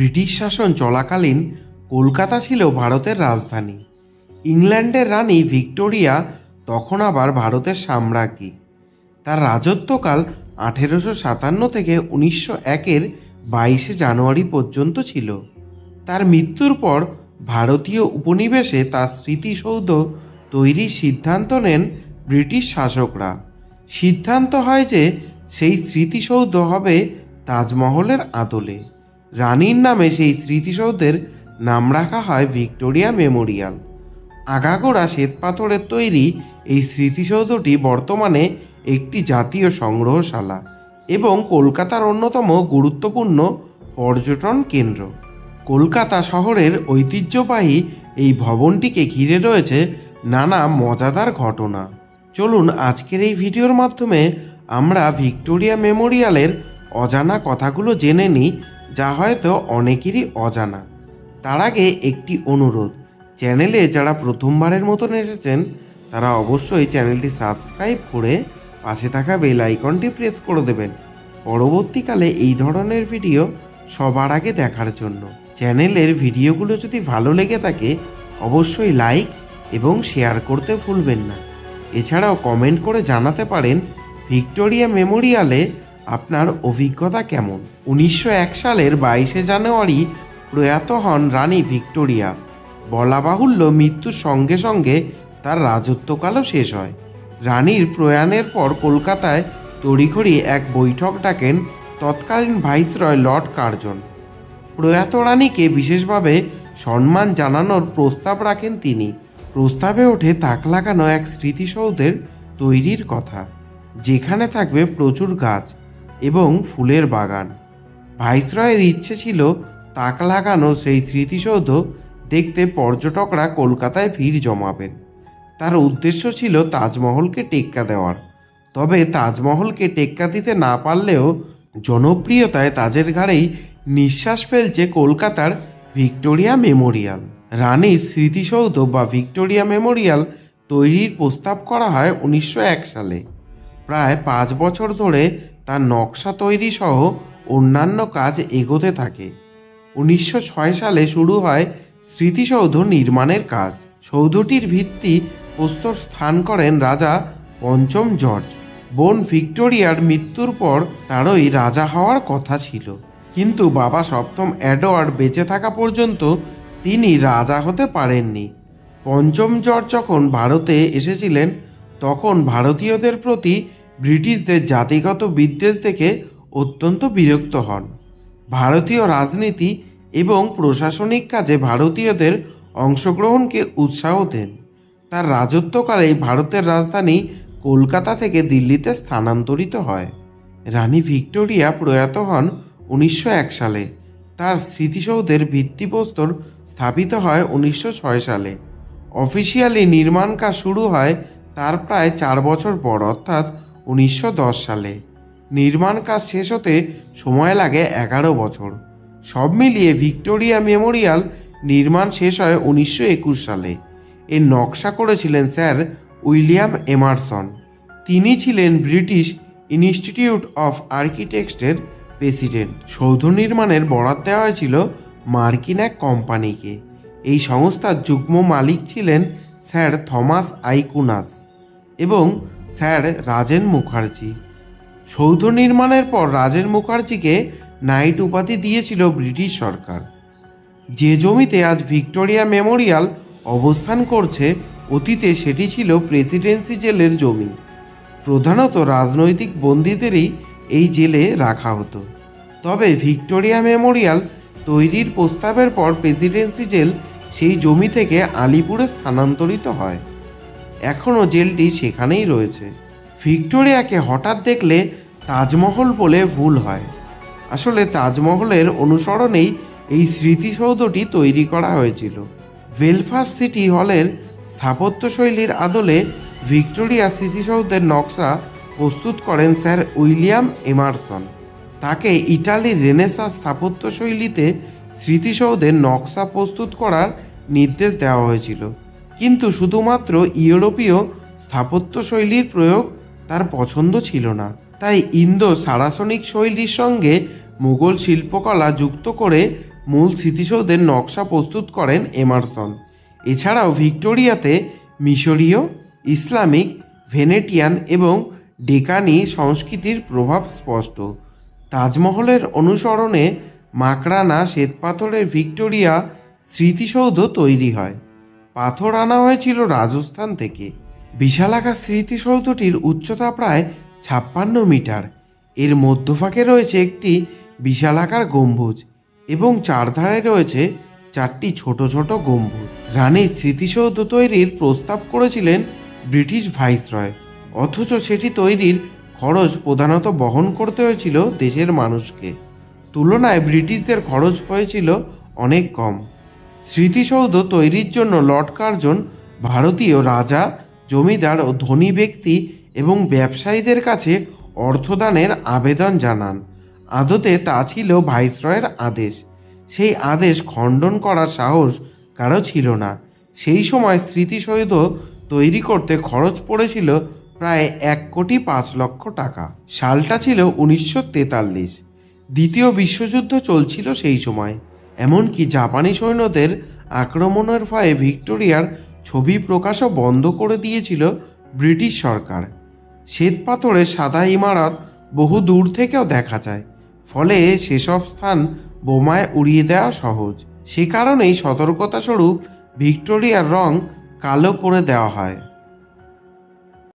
British শাসন চলাকালীন কলকাতা ছিল ভারতের রাজধানী। ইংল্যান্ডের রানী ভিক্টোরিয়া তখন আবার ভারতের সাম্রাজ্ঞী। তার রাজত্বকাল আঠেরোশো সাতান্ন থেকে উনিশশো একের বাইশে জানুয়ারি পর্যন্ত ছিল। তার মৃত্যুর পর ভারতীয় উপনিবেশে তার স্মৃতিসৌধ তৈরির সিদ্ধান্ত নেন ব্রিটিশ শাসকরা। সিদ্ধান্ত হয় যে সেই স্মৃতিসৌধ হবে তাজমহলের আদলে। রানীর নামে সেই স্মৃতিসৌধের নাম রাখা হয় ভিক্টোরিয়া মেমোরিয়াল। আগাগোড়া শ্বেতপাথরের তৈরি এই স্মৃতিসৌধটি বর্তমানে একটি জাতীয় সংগ্রহশালা এবং কলকাতার অন্যতম গুরুত্বপূর্ণ পর্যটন কেন্দ্র। কলকাতা শহরের ঐতিহ্যবাহী এই ভবনটিকে ঘিরে রয়েছে নানা মজাদার ঘটনা। চলুন আজকের এই ভিডিওর মাধ্যমে আমরা ভিক্টোরিয়া মেমোরিয়ালের অজানা কথাগুলো জেনে নিই যা হয়তো অনেকেরই অজানা। তার আগে একটি অনুরোধ, চ্যানেলে যারা প্রথমবারের মতন এসেছেন, তারা অবশ্যই চ্যানেলটি সাবস্ক্রাইব করে পাশে থাকা বেল আইকনটি প্রেস করে দেবেন। পরবর্তীকালে এই ধরনের ভিডিও সবার আগে দেখার জন্য। চ্যানেলের ভিডিওগুলো যদি ভালো লেগে থাকে, অবশ্যই লাইক এবং শেয়ার করতে ভুলবেন না। এছাড়াও কমেন্ট করে জানাতে পারেন ভিক্টোরিয়া মেমোরিয়ালে আপনার অভিজ্ঞতা কেমন? উনিশশো এক সালের বাইশে জানুয়ারি প্রয়াত হন রানী ভিক্টোরিয়া। বলা বাহুল্য মৃত্যুর সঙ্গে সঙ্গে তার রাজত্বকালও শেষ হয়। রানীর প্রয়াণের পর কলকাতায় তড়িঘড়ি এক বৈঠক ডাকেন তৎকালীন ভাইসরয় লর্ড কার্জন। প্রয়াত রানীকে বিশেষভাবে সম্মান জানানোর প্রস্তাব রাখেন তিনি। প্রস্তাবে ওঠে তাক লাগানো এক স্মৃতিসৌধের তৈরির কথা, যেখানে থাকবে প্রচুর গাছ। এবং ফুলের বাগান। ভাইসরয়ের ইচ্ছে ছিল তাক লাগানো সেই স্মৃতিসৌধ দেখতে পর্যটকরা কলকাতায় ভিড় জমাবেন। তার উদ্দেশ্য ছিল তাজমহলকে টেক্কা দেওয়ার। তবে তাজমহলকে টেক্কা দিতে না পারলেও জনপ্রিয়তায় তাজের ঘাড়েই নিঃশ্বাস ফেলছে কলকাতার ভিক্টোরিয়া মেমোরিয়াল। রানীর স্মৃতিসৌধ বা ভিক্টোরিয়া মেমোরিয়াল তৈরির প্রস্তাব করা হয় উনিশশো এক সালে। প্রায় পাঁচ বছর ধরে তার নকশা তৈরি সহ অন্যান্য কাজ এগোতে থাকে। উনিশশো ছয় সালে শুরু হয় স্মৃতিসৌধ নির্মাণের কাজ। সৌধটির ভিত্তি প্রস্তর স্থান করেন রাজা পঞ্চম জর্জ। বোন ভিক্টোরিয়ার মৃত্যুর পর তারই রাজা হওয়ার কথা ছিল। কিন্তু বাবা সপ্তম অ্যাডওয়ার্ড বেঁচে থাকা পর্যন্ত তিনি রাজা হতে পারেননি। পঞ্চম জর্জ যখন ভারতে এসেছিলেন, তখন ভারতীয়দের প্রতি ব্রিটিশদের জাতিগত বিদ্বেষ দেখে অত্যন্ত বিরক্ত হন। ভারতীয় রাজনীতি এবং প্রশাসনিক কাজে ভারতীয়দের অংশগ্রহণকে উৎসাহ দেন। তার রাজত্বকালে ভারতের রাজধানী কলকাতা থেকে দিল্লিতে স্থানান্তরিত হয়। রানী ভিক্টোরিয়া প্রয়াত হন উনিশশো এক সালে। তার স্মৃতিসৌধের ভিত্তিপ্রস্তর স্থাপিত হয় উনিশশো ছয় সালে। অফিসিয়ালি নির্মাণ কাজ শুরু হয় তার প্রায় চার বছর পর, অর্থাৎ উনিশশো দশ সালে। নির্মাণ কাজ শেষ হতে সময় লাগে এগারো বছর। সব মিলিয়ে ভিক্টোরিয়া মেমোরিয়াল নির্মাণ শেষ হয় উনিশশো একুশ সালে। এর নকশা করেছিলেন স্যার উইলিয়াম এমারসন। তিনি ছিলেন ব্রিটিশ ইনস্টিটিউট অফ আর্কিটেক্টের প্রেসিডেন্ট। সৌধ নির্মাণের বরাদ দেওয়া হয়েছিল মার্কিন এক কোম্পানিকে। এই সংস্থার যুগ্ম মালিক ছিলেন স্যার থমাস আইকুনাস এবং স্যার, রাজেন মুখার্জি। সৌধ নির্মাণের পর রাজেন মুখার্জিকে নাইট উপাধি দিয়েছিল ব্রিটিশ সরকার। যে জমিতে আজ ভিক্টোরিয়া মেমোরিয়াল অবস্থান করছে, অতীতে সেটি ছিল প্রেসিডেন্সি জেলের জমি। প্রধানত রাজনৈতিক বন্দীদেরই এই জেলে রাখা হতো। তবে ভিক্টোরিয়া মেমোরিয়াল তৈরির প্রস্তাবের পর প্রেসিডেন্সি জেল সেই জমি থেকে আলিপুরে স্থানান্তরিত হয়। এখনও জেলটি সেখানেই রয়েছে। ভিক্টোরিয়াকে হঠাৎ দেখলে তাজমহল বলে ভুল হয়। আসলে তাজমহলের অনুসরণেই এই স্মৃতিসৌধটি তৈরি করা হয়েছিল। বেলফাস্ট সিটি হলের স্থাপত্যশৈলীর আদলে ভিক্টোরিয়া স্মৃতিসৌধের নকশা প্রস্তুত করেন স্যার উইলিয়াম এমারসন। তাকে ইটালির রেনেসা স্থাপত্যশৈলীতে স্মৃতিসৌধের নকশা প্রস্তুত করার নির্দেশ দেওয়া হয়েছিল। কিন্তু শুধুমাত্র ইউরোপীয় স্থাপত্যশৈলীর প্রয়োগ তার পছন্দ ছিল না। তাই ইন্দো সারাসনিক শৈলীর সঙ্গে মুঘল শিল্পকলা যুক্ত করে মূল স্মৃতিসৌধের নকশা প্রস্তুত করেন এমারসন। এছাড়াও ভিক্টোরিয়াতে মিশরীয়, ইসলামিক, ভেনেটিয়ান এবং ডেকানি সংস্কৃতির প্রভাব স্পষ্ট। তাজমহলের অনুসরণে মাকড়ানা, শ্বেতপাথরের ভিক্টোরিয়া স্মৃতিসৌধ তৈরি হয়। পাথর আনা হয়েছিল রাজস্থান থেকে। বিশালাকার স্মৃতিসৌধটির উচ্চতা প্রায় ছাপ্পান্ন মিটার। এর মধ্যভাগে রয়েছে একটি বিশালাকার গম্বুজ এবং চারধারে রয়েছে চারটি ছোট ছোট গম্বুজ। রানীর স্মৃতিসৌধ তৈরির প্রস্তাব করেছিলেন ব্রিটিশ ভাইসরয়, অথচ সেটি তৈরির খরচ প্রধানত বহন করতে হয়েছিল দেশের মানুষকে। তুলনায় ব্রিটিশদের খরচ হয়েছিল অনেক কম। স্মৃতিসৌধ তৈরির জন্য লর্ড কার্জন ভারতীয় রাজা, জমিদার ও ধনী ব্যক্তি এবং ব্যবসায়ীদের কাছে অর্থদানের আবেদন জানান। আদতে তা ছিল ভাইসরয়ের আদেশ। সেই আদেশ খণ্ডন করার সাহস কারও ছিল না। সেই সময় স্মৃতিসৌধ তৈরি করতে খরচ পড়েছিল প্রায় এক কোটি পাঁচ লক্ষ টাকা। সালটা ছিল উনিশশো তেতাল্লিশ। দ্বিতীয় বিশ্বযুদ্ধ চলছিল সেই সময়। এমনকি জাপানি সৈন্যদের আক্রমণের ভয়ে ভিক্টোরিয়ার ছবি প্রকাশও বন্ধ করে দিয়েছিল ব্রিটিশ সরকার। শ্বেতপাথরের সাদা ইমারত বহু দূর থেকেও দেখা যায়, ফলে সেসব স্থান বোমায় উড়িয়ে দেওয়া সহজ। সে কারণেই সতর্কতা স্বরূপ ভিক্টোরিয়ার রং কালো করে দেওয়া হয়।